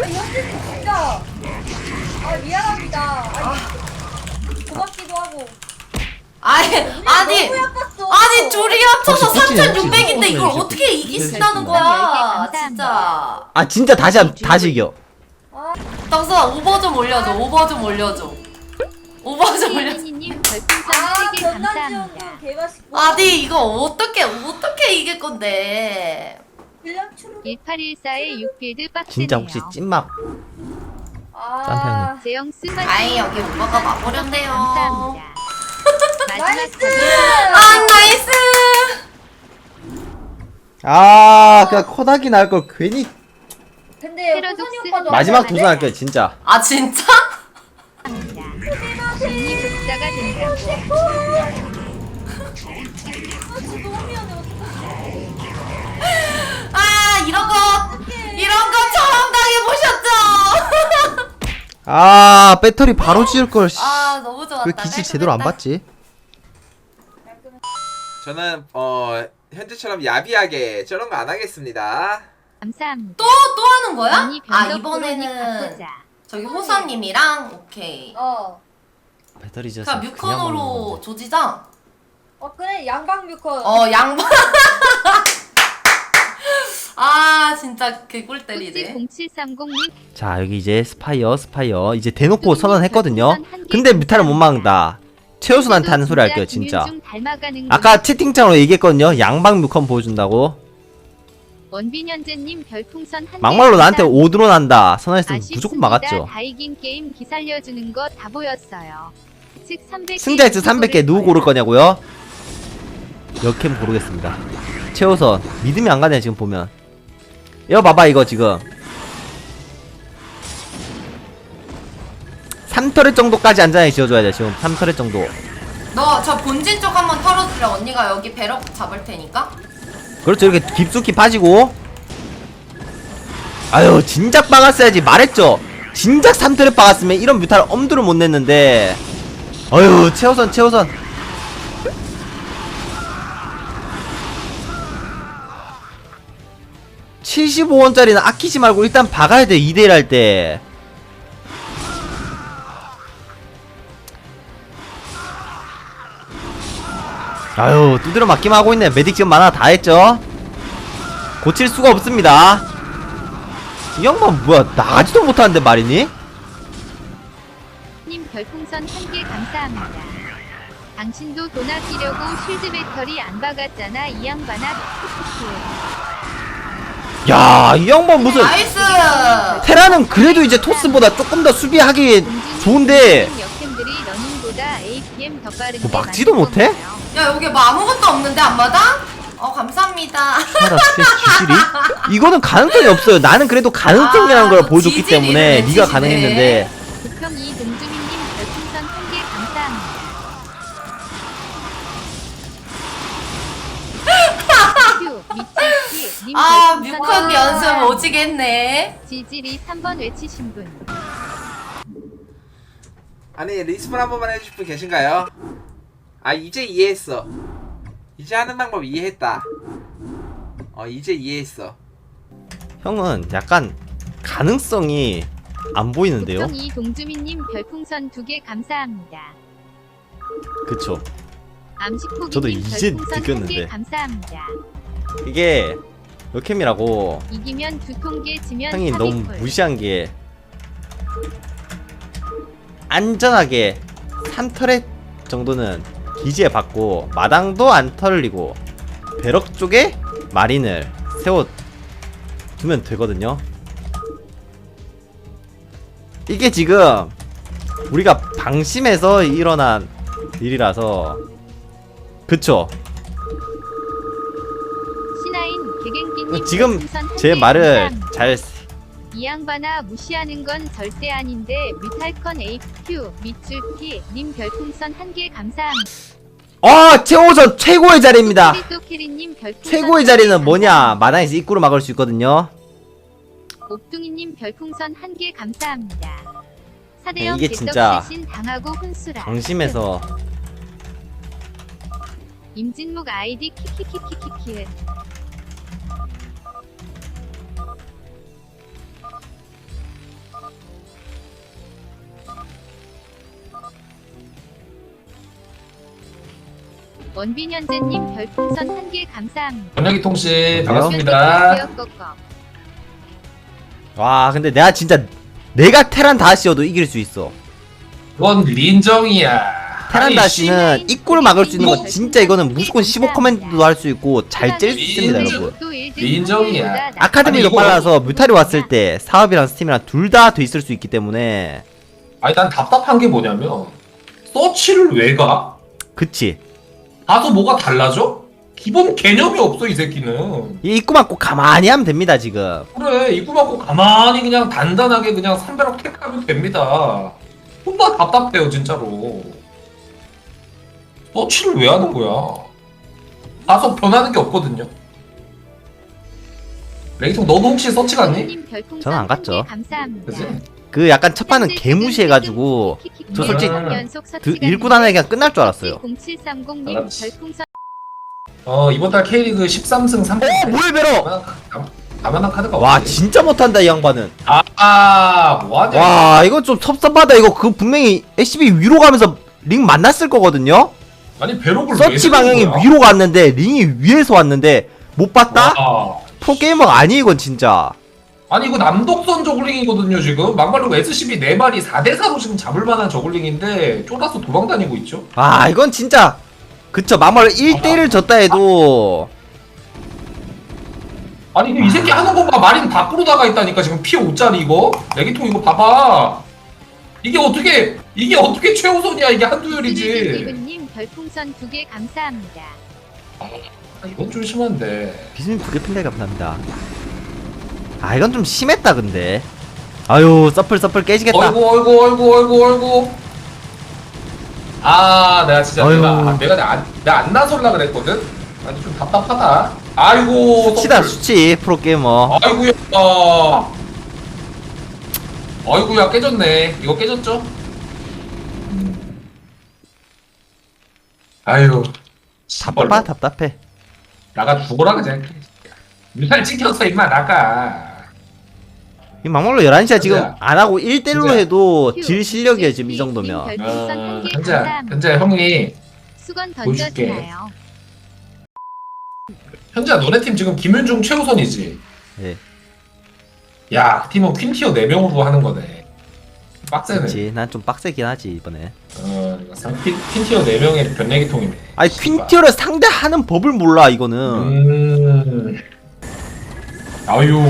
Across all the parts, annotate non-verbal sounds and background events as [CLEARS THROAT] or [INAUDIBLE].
아, 현진님 진짜. 아, 미안합니다. 아니, 고맙기도 하고. 아니 아니 너무 예뻤어. 아니 둘이 합쳐서 혹시 혹시 3,600인데 이걸 혹시 어떻게 이기신다는 거야 감사합니다. 진짜 아 진짜 다시 한- 다시 이겨. 아, 당수아 오버 좀 올려줘 오버 좀 올려줘 오버 좀 올려줘 님 별풍선 아, 3개 전단지원도 감사합니다. 개맛있고. 아니 이거 어떻게 어떻게 이길 건데. 1814의 6빌드 빡세네요. 진짜 혹시 찐막 아. 제영 스마 아이 여기 오빠가 와버렸네요 감사합니다. [LAUGHS] 마지막 나이스! 아 나이스 아 그냥 코닥이 나을 걸 괜히 근데 패러독스 호선이 오빠도 마지막 안 도전할 거야 진짜. 아 진짜? 감사합니다. 된다고. 아, 진짜 너무 [LAUGHS] 이런 거 이런 거 처음 당해보셨죠? 아 배터리 바로 지을 걸. 씨. 아 너무 좋았다 왜 기질 제대로 안 깔끔했다. 받지? 저는 어 현재처럼 야비하게 저런 거 안 하겠습니다. 감사합니다. 또, 또 하는 거야? 아 변덕 이번에는 바꾸자. 저기 호사님이랑 오케이 어. 배터리 그냥 먹는 뮤컨으로. 조지자 어, 그래. 양방 뮤컨. 어 양반 [LAUGHS] 아 진짜 개꿀 때리네 꾸찌 0730님 자 여기 이제 스파이어 스파이어 이제 대놓고 선언했거든요. 근데 뮤타를 못 막는다. 최우순한테 하는 소리 할게요 진짜. 아까 채팅창으로 얘기했거든요. 양방 뮤컨 보여준다고. 원빈현재님 별풍선 한 막말로 개 나한테. 오드론 한다. 선언했으면 무조건. 막았죠. 다 이긴 게임 기 살려주는 거 다 보였어요. 즉 300개 승자 X 300개 누구 고를 거냐고요? 역캠 고르겠습니다. 최우선 믿음이 안 가네 지금 보면. 이거 봐봐 이거 지금. 3터렛 정도까지 안전하게 지어줘야 돼 지금 3터렛 정도. 너 저 본진 쪽 한번 털어줄래 언니가 여기 배럭 잡을 테니까 그렇죠 이렇게 깊숙이 빠지고. 아유 진작 박았어야지 말했죠. 진작 3터렛 박았으면 이런 뮤탈 엄두를 못 냈는데. 어휴 최우선 최우선. (75원짜리는) 아끼지 말고 일단 박아야 돼 2대1 할 때. 아유 두드려 맞기만 하고 있네 메딕 지금 만화 다 했죠 고칠 수가 없습니다 이 양반 뭐야 나가지도 못하는데 말이니? 님 별풍선 한 개 감사합니다. 당신도 돈 아끼려고 쉴드 배터리 안 박았잖아 이 양반아. 야 이 양반 무슨 나이스 테라는 그래도 이제 토스보다 조금 더 수비하기 좋은데 뭐게 막지도 못해? 야 여기 뭐 아무것도 없는데 앞마당? 어 감사합니다 스페이스 지질이? 이거는 가능성이 없어요 나는 그래도 가능성이라는 아, 걸또 보여줬기 지질이네, 때문에 네가 지질이네. 가능했는데 님 아 뮤컨 연습 감사합니다. 오지겠네 지질이 3번 외치신 분. 아니 리스폰 한 번만 해주실 분 계신가요? 아 이제 이해했어. 이제 하는 방법 이해했다. 어 이제 이해했어. 형은 약간 가능성이 안 보이는데요? 부평 이동주민님 별풍선 두 개 감사합니다. 그쵸 암식포기님 저도 이제 별풍선 한 느꼈는데. 개 감사합니다. 이게 역캠이라고. 이기면 두 통계 지면 형이 너무 400콜. 무시한 게 안전하게 3터렛 정도는 기지에 받고 마당도 안 털리고 배럭 쪽에 마린을 세워 두면 되거든요. 이게 지금 우리가 방심해서 일어난 일이라서 그쵸 지금 제개 말을. 잘 이 양반아 무시하는 건 절대 아닌데 뮤탈컨 AQ 밑줄기 님 별풍선 한 개 감사합니다. 어! 최호선 최고의 자리입니다 별풍선 최고의 자리는 뭐냐. 마당에서 입구로 막을 수 있거든요 옥둥이님 별풍선 한 개 감사합니다. 네, 사대형 이게 진짜 대신 당하고 훈수라. 방심해서 임진묵 아이디 키키키키키키 원빈 현재님 별풍선 한 개 감사합니다. 번역이 통신 네. 반갑습니다. 와 근데 내가 진짜 내가 테란 다시여도 이길 수 있어 그건 린정이야. 테란 아니, 다시는 입구를 막을 수 있는 건 이거- 진짜 이거는 무조건 15 커맨드도 할 수 있고 잘 찔 수 있습니다. 여러분 낮- 아카데미도 아니, 이거- 빨라서 뮤탈이 왔을 때 사업이랑 스팀이랑 둘 다 돼 있을 수 있기 때문에 아니 난 답답한 게 뭐냐면 서치를 왜 가? 그치 가서 뭐가 달라져? 기본 개념이 없어 이 새끼는. 이 입구 막고 가만히 하면 됩니다 지금 그래 입구 막고 가만히 그냥 단단하게 그냥 삼배락 택하면 됩니다. 존나 답답해요 진짜로. 서치를 왜 하는 거야? 가서 변하는 게 없거든요. 레이통 너도 혹시 서치 갔니? 저는 안 갔죠. 그치? 그 약간 첫 판은 개무시해가지고 저 솔직히 그 읽고 나면 그냥 끝날 줄 알았어요 0730님 알았지. 별풍선 어 이번 달 K리그 13승 3패. 어 뭐야 베러 가만한 카드가 와 없지. 진짜 못한다 이 양반은 아, 아 뭐하냐? 와 이거 좀 섭섭하다 이거 그 분명히 SCB 위로 가면서 링 만났을 거거든요 아니 배럭을 왜 서치 방향이 거야? 위로 갔는데 링이 위에서 왔는데 못 봤다? 와. 프로게이머가 아니 이건 진짜 아니 이거 남독선 저글링이거든요 지금. 막말로 SCB 4마리 4대4로 지금 잡을 만한 저글링인데 쫄아서 도망다니고 있죠. 아 이건 진짜. 그쵸 막말로 1대1을 졌다 해도. 아니 이 새끼 하는 거봐 마린 밖으로 나가 있다니까 지금 피 5짜리 이거. 레기통 이거 봐봐. 이게 어떻게 이게 어떻게 최우선이야 이게 한두열이지. 비비비비님 별풍선 두 개 감사합니다. 아, 이건 좀 심한데. 비스님 두개 팬들 감사합니다 아 이건 좀 심했다 근데. 아유 서플 서플 깨지겠다. 어이구 어이구 어이구 어이구 어이구. 아 내가 진짜 어이구. 내가 내가 안, 내가 안 나설라 그랬거든? 아니 좀 답답하다. 아이고 수치다 서플. 수치 프로게이머. 아이고야. 어. 아이고야 깨졌네. 이거 깨졌죠? 음. 아유. 답답하 답답해. 나가 죽어라 그냥. 유살 찍혔어 임마 나가 이 막말로 11시야 지금 현재야. 안하고 1대1로 현재야. 해도 질 실력이에요 지금 이 정도면 현재 감사합니다. 현재 형이 수건 보여줄게. 던져주나요? 현재 너네 팀 지금 김윤중 최우선이지 예 야그 팀은 퀸티어 4명으로 하는 거네 빡세네 그렇지 난 좀 빡세긴 하지 이번에 어 이거 상- 퀸- 퀸티어 4명의 변내기통이네 아니 퀸티어를 상대하는 법을 몰라 이거는 음. 아유,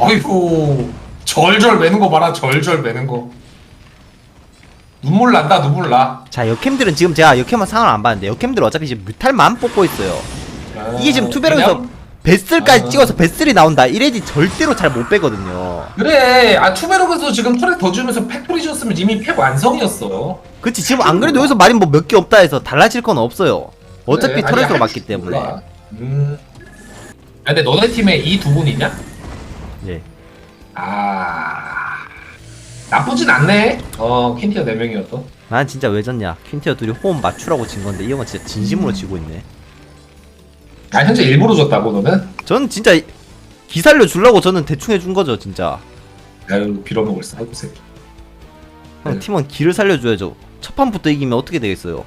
아유, 절절 매는 거 봐라, 절절 매는 거. 눈물 난다, 눈물 나. 자 역캠들은 지금 제가 역캠은 상황을 안 봤는데 역캠들 어차피 지금 뮤탈만 뽑고 있어요 아, 이게 지금 투베럭에서 그냥- 베슬까지 아. 찍어서 베슬이 나온다 이래지 절대로 잘 못 빼거든요 그래, 아 투베럭에서 지금 털에 더 주면서 팩토리 줬으면 이미 팩 완성이었어. 그치 지금 안 그래도 여기서 말이 뭐 몇 개 없다 해서 달라질 건 없어요 어차피 그래, 아니, 터렛으로 할 맞기 줄 때문에 몰라. 음. 아, 근데 너네 팀에 이 두 분이냐? 예. 아, 나쁘진 않네. 어, 퀸티어 4 명이었어. 난 진짜 왜 졌냐 퀸티어 둘이 호흡 맞추라고 진 건데 이 형은 진짜 진심으로 지고 있네 아, 현재 일부러 줬다고 너는? 저는 진짜 기살려 주려고 저는 대충 해준 거죠 진짜 아유, 빌어먹을 사이코 새끼. 형 네. 팀원 기를 살려줘야죠 첫 판부터 이기면 어떻게 되겠어요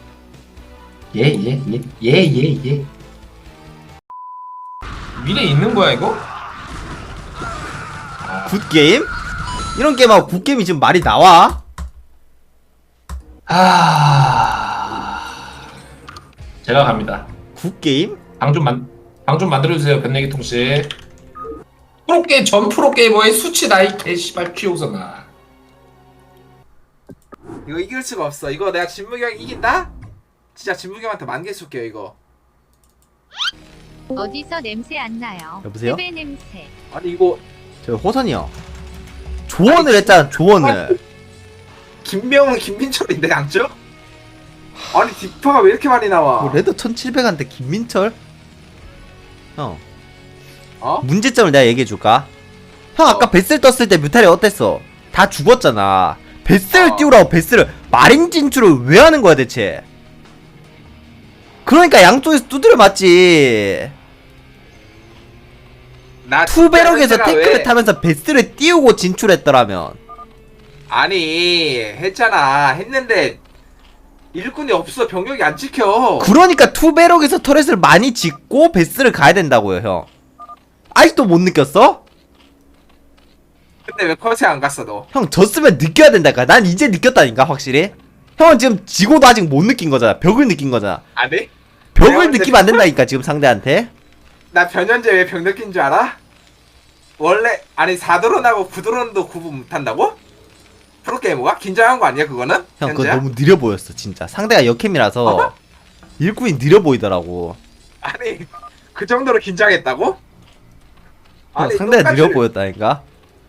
예, 예, 예, 예, 예, 예. 미래 있는 거야, 이거? 아, 굿게임? 이런 게임하고 굿게임이 지금 말이 나와? 아... 제가 갑니다. 굿게임? 방 좀 만, 방 좀 만들어주세요, 변내기 통신. 프로게임, 전 프로게이머의 수치 나이 개씨발 피우잖아. 이거 이길 수가 없어. 이거 내가 진무경 이긴다? 진짜 진무경한테 만개 쏠게요 이거. 어디서 냄새 안 나요? 여보세요? 세배 냄새. 아니 이거 저 호선이 형 조언을 했잖아 조언을 김명훈 김민철인데 양쪽? 아니 뒷파가 왜 이렇게 많이 나와? 뭐 레드 1700한테 김민철? 형 어? 문제점을 내가 얘기해줄까? 형 아까 어. 베슬 떴을 때 뮤탈이 어땠어? 다 죽었잖아 베슬 어. 띄우라고 베슬을 마린 진출을 왜 하는 거야 대체 그러니까 양쪽에서 두드려 맞지 나 진짜 투베럭에서 현재가 태클을 왜- 타면서 베스를 띄우고 진출했더라면. 아니 했잖아. 했는데 일꾼이 없어. 병력이 안 찍혀. 그러니까 투베럭에서 터렛을 많이 짓고 베스를 가야 된다고요 형. 아직도 못 느꼈어? 근데 왜 컷에 안 갔어 너? 형 졌으면 느껴야 된다니까. 난 이제 느꼈다니까 확실히. 형은 지금 지고도 아직 못 느낀 거잖아. 벽을 느낀 거잖아. 안 해? 벽을 내가 느끼면 안 된다니까 지금 상대한테. 나 변현재 왜 병 느낀 줄 알아? 원래 아니 4드론하고 9드론도 구분 못한다고? 프로게이머가? 긴장한 거 아니야 그거는? 형 그거 현재야? 너무 느려 보였어 진짜 상대가 역캠이라서 어? 일꾼이 느려 보이더라고 아니 그 정도로 긴장했다고? 형 아니, 상대가 느려 보였다니까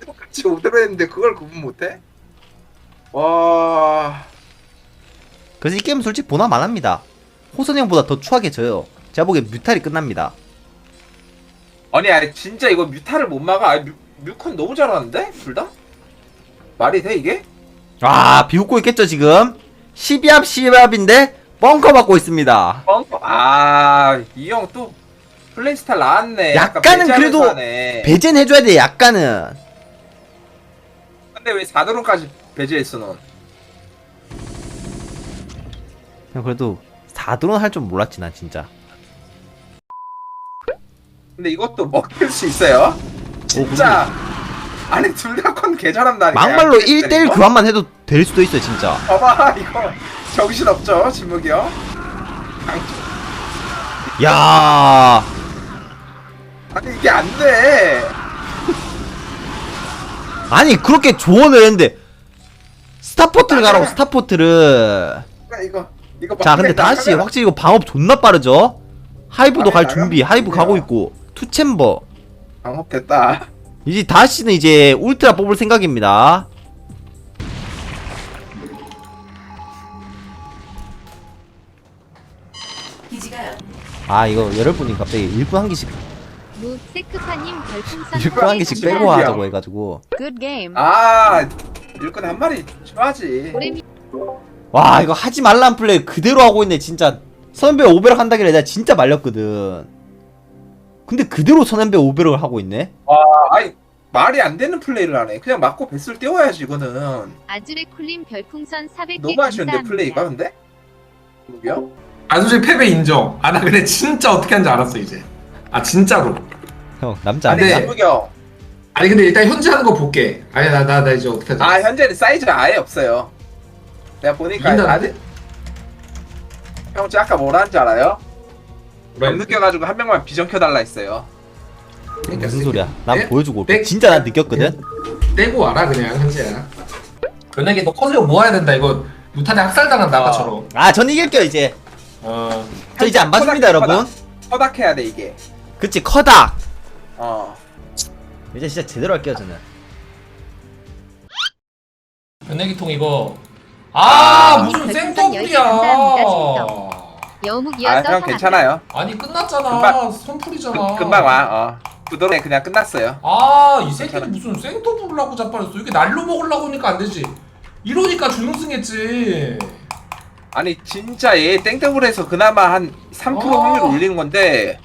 똑같이 5드론 했는데 그걸 구분 못해? 와... 그래서 이 게임은 솔직히 보나만 합니다 호선 형보다 더 추하게 져요 제가 보기엔 뮤탈이 끝납니다 아니 아니 진짜 이거 뮤타를 못 막아 아니, 뮤, 뮤컨 너무 잘하는데? 둘 다? 말이 돼 이게? 아 비웃고 있겠죠 지금 12합 12합인데 뻥커 받고 있습니다 뻥? 아이 형 또 플레이스타일 나왔네 약간은 그래도 네 배제는 해줘야 돼 약간은 근데 왜 4드론까지 배제했어 넌? 형 그래도 4드론 할 줄 몰랐지 난 진짜 근데 이것도 먹힐 수 있어요? 진짜. 아니 둘 다 컨 개잘한다니까 막말로 양쪽 1대1 이거? 교환만 해도 될 수도 있어 진짜. 봐봐 이거. 정신 없죠 진묵이 형? 야. 아니 이게 안 돼. 아니 그렇게 조언을 했는데 스타포트를 가라고 스타포트를. 이거 이거 자 근데 다시 확실히 이거 방업 존나 빠르죠? 하이브도 갈 준비 하이브. 가고 있고 투챔버. 방업됐다. 이제 다시는 이제 울트라 뽑을 생각입니다. 아 이거 여러분이 갑자기 일꾼 한 개씩. 무 세크파님 별풍선 일꾼 한 개씩 빼고. 하자고 해가지고. Good game. 아 일꾼 한 마리 좋아하지. 오레미 와 이거 하지 말란 플레이 그대로 하고 있네 진짜. 선배 오베락 한다길래 내가 진짜 말렸거든 근데 그대로 선배 오베락을 하고 있네 아, 아니 말이 안 되는 플레이를 하네 그냥 맞고 뱃을 띄워야지 이거는 아즈레쿨님 별풍선 400개 너무 아쉬운데 감사합니다. 플레이가 근데? 누구야? 아 솔직히 패배 인정. 아 나 근데 진짜 어떻게 하는지 알았어 이제. 아 진짜로. 형 남자 아니 아니야? 네. 진묵이 형 아니 근데 일단 현재 하는 거 볼게. 아니 나 나 나 이제 어떻게 하지? 아 현재는 사이즈가 아예 없어요 내가 보니까 이긴다는데? 아직 형 저 아까 뭐라 한줄 알아요? 안 느껴가지고 한 명만 비전 켜달라 했어요. 무슨 소리야? 난 백- 보여주고 올게. 백- 진짜 난 느꼈거든? 떼고 와라 그냥 현재야. 연예계 너 커세어 모아야 된다 이거. 무탄에 학살당한다 아까처럼. 아 전 이길게요 이제. 어. 저 이제 안 봐줍니다 여러분. 허닥해야 돼 이게. 그치 커다 어. 이제 진짜 제대로 할게요 저는. 연예기통 이거. 아, 아, 무슨. 10개 감사합니다, 여묵이어서 아형 괜찮아요 아니 끝났잖아. 금방- 선풀이잖아. 금방 와어 구도에 그냥 끝났어요 아, 이 새끼들 괜찮아. 무슨 생더블을 하고 자빠졌어. 이게 날로 먹으려고 하니까 안 되지. 이러니까 준우승했지. 아니 진짜 얘 땡더블에서 그나마 한3% 아. 확률 올리는 건데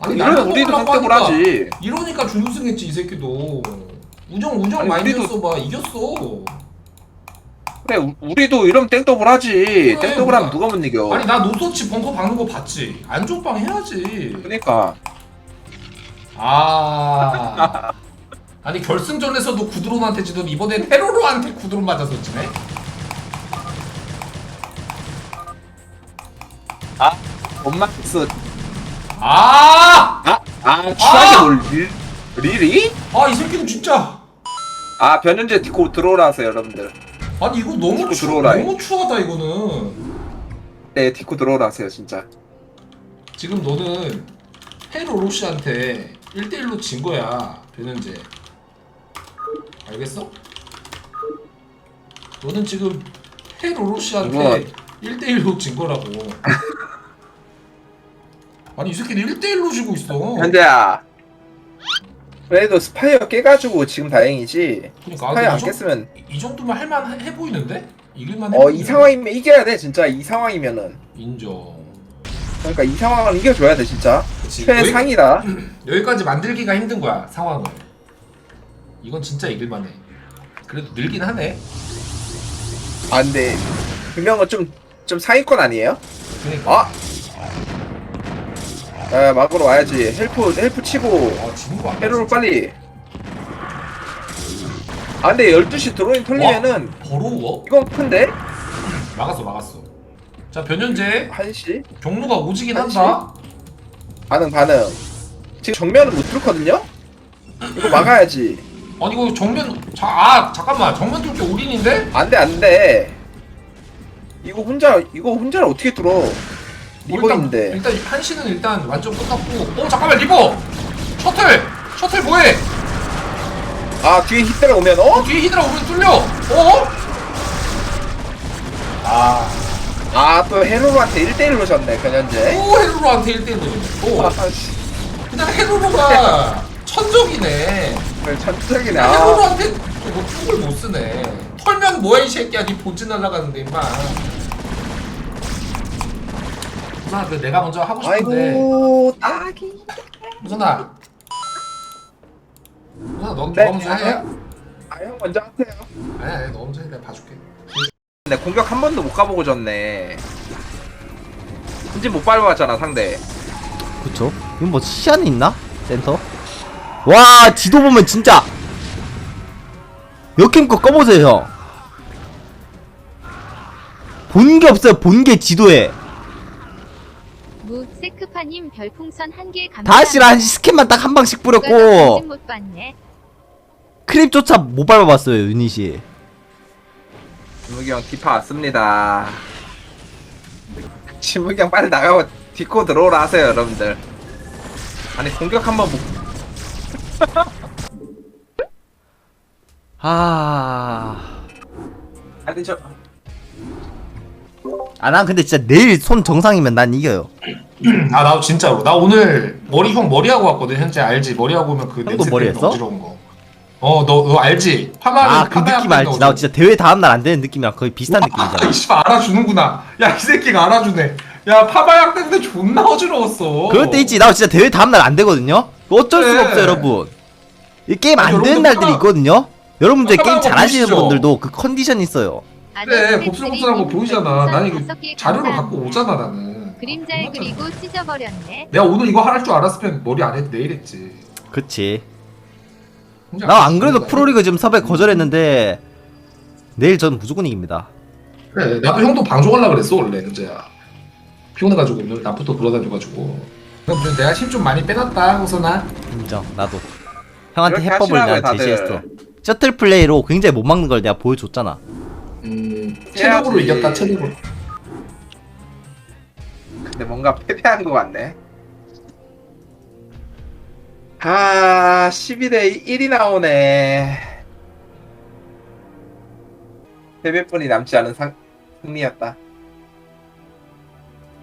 아니 이러면 날로 우리도 먹으려고 하니까. 하지 이러니까 준우승했지 이 새끼도. 우정 우정 아니, 많이 우리도- 이겼어 봐. 이겼어. 그래 우- 우리도 이러면 땡더블 하지 그래, 땡더블 하면 누가 못 이겨 아니 나 노서치 벙커 박는 거 봤지. 안쪽방 해야지. 그러니까 아. [LAUGHS] 아니 결승전에서도 구드론한테 지던 이번엔 헤로로한테 구드론 맞아서 지네. 엄마스 아! 아 아 추하게 뭘 릴, 릴이? 아이 새끼는 진짜. 아 변현재 디코 들어오라세요 여러분들 아니 이거 너무 추, 들어오라, 너무 추하다 이거는. 네 디코 들어오라세요 진짜. 지금 너는 헤로로시한테 1대1로 진 거야 변현재 알겠어? 너는 지금 헤로로시한테 1대1로 진 거라고. [LAUGHS] 아니 이 새끼는 1대1로 지고 있어. 현재야 그래도 스파이어 깨가지고 지금 다행이지 그러니까 스파이어 아, 안 이, 정, 깼으면 이 정도면 할만 해 보이는데? 이길만 해 어 이 보이는데? 상황이면 이겨야 돼 진짜 이 상황이면은 인정 그러니까 이 상황은 이겨줘야 돼 진짜 그치 최상이다 여기, [CLEARS THROAT] 여기까지 만들기가 힘든 거야 상황을 이건 진짜 이길만 해 그래도 늘긴 하네 아 근데 분명은 좀좀 상위권 아니에요? 그러니까. 아! 야 막으러 와야지 헬프 헬프 치고 아 지는 거 아니야? 헤로를 빨리 아 근데 12시 드로잉 털리면은 더러워? 이건 큰데? 막았어 막았어. 자 변현재 1시? 경로가 오지긴 한시? 한다. 반응 반응 지금 정면은 못 뚫거든요? 이거 막아야지 아니 이거 정면 자, 아 잠깐만 정면 뚫게 올인인데? 안 돼 안 돼 이거 혼자 이거 혼자를 어떻게 뚫어 뭐 리버인데. 일단, 일단 한시는 일단 완전 끝났고. 어 잠깐만 리버 셔틀! 셔틀 뭐해? 아 뒤에 히트가 오면 어? 어? 뒤에 히드라 오면 뚫려. 어? 아, 아또 헤로로한테 1대1로 졌네 변현재. 또 헤루로한테 1대1로 또 아씨. 그냥 헤루로가 [LAUGHS] 천적이네. 천적이네. 아. 헤루로한테 뭐 툭을 못 쓰네. 털면 뭐야 이 새끼야. 니 본진 날라가는데 임마 우선아 그 내가 먼저 하고 싶은데. 아이고 딱이. 우선아 우선아 너 네. 너 먼저 해? 아형 먼저 하세요. 아니 아니 너 먼저 해. 내가 봐줄게. 근데 공격 한 번도 못 가보고 졌네. 진짜 못 밟아봤잖아 상대. 그쵸? 이건 뭐 시야는 있나? 센터? 와 지도 보면 진짜. 역캠 거 꺼보세요 형. 본 게 없어요 본 게 지도에. 무 세크파님 별풍선 한개 감사합니다. 다시라 한 스캔만 딱 한 방씩 뿌렸고 못. 크립조차 못 밟아봤어요 유닛이 진무기 형 디파 왔습니다. 진무기 형 빨리 나가고 딛고 들어오라 하세요 여러분들. 아니 공격 한번 못 아... 아니 저 아 난 근데 진짜 내일 손 정상이면 난 이겨요 아나 진짜로. 나 오늘 머리 형 머리 하고 왔거든 현재 알지? 머리 하고 오면 그 형도 냄새 머리 때문에 했어? 어지러운 거어너 너 알지? 파마를 아그 느낌 알지. 나 진짜 대회 다음날 안 되는 느낌이랑 거의 비슷한 느낌이잖아. 아, 이씨발 알아주는구나. 야 이 새끼가 알아주네. 야 파마약 때문에 존나 어지러웠어. 그럴 때 있지. 나 진짜 대회 다음날 안 되거든요? 어쩔 수가 그래. 없어요 여러분. 이 게임 안 여러분들 되는 날들이 파마- 있거든요? 여러분들 게임 파마하고 잘하시는 보시죠. 분들도 그 컨디션이 있어요. 그래 곱슬곱슬한 거 보이잖아. 난 이거 다섯 개 자료를. 갖고 오잖아 나는 그림자를 맞아. 그리고 찢어버렸네. 내가 오늘 이거 할 줄 알았으면 머리 안 해도 내일 했지 그치 혼자 나 안 그래도. 프로리그 지금 섭외 거절했는데 내일 전 무조건 이깁니다 그래 나도 형도 방종하려 그랬어 원래 현재야 피곤해가지고 오늘 낮부터 돌아다녀가지고 그럼 내가 힘 좀 많이 빼놨다 호선아 인정 나도 형한테 이렇게 해법을 하시라고요, 내가 다들. 제시했어 셔틀 플레이로 굉장히 못 막는 걸 내가 보여줬잖아 음 체력으로 해야지. 이겼다 체력으로 근데 뭔가 패배한 것 같네. 아 12대 1이 나오네. 패배뿐이 남지 않은 상, 승리였다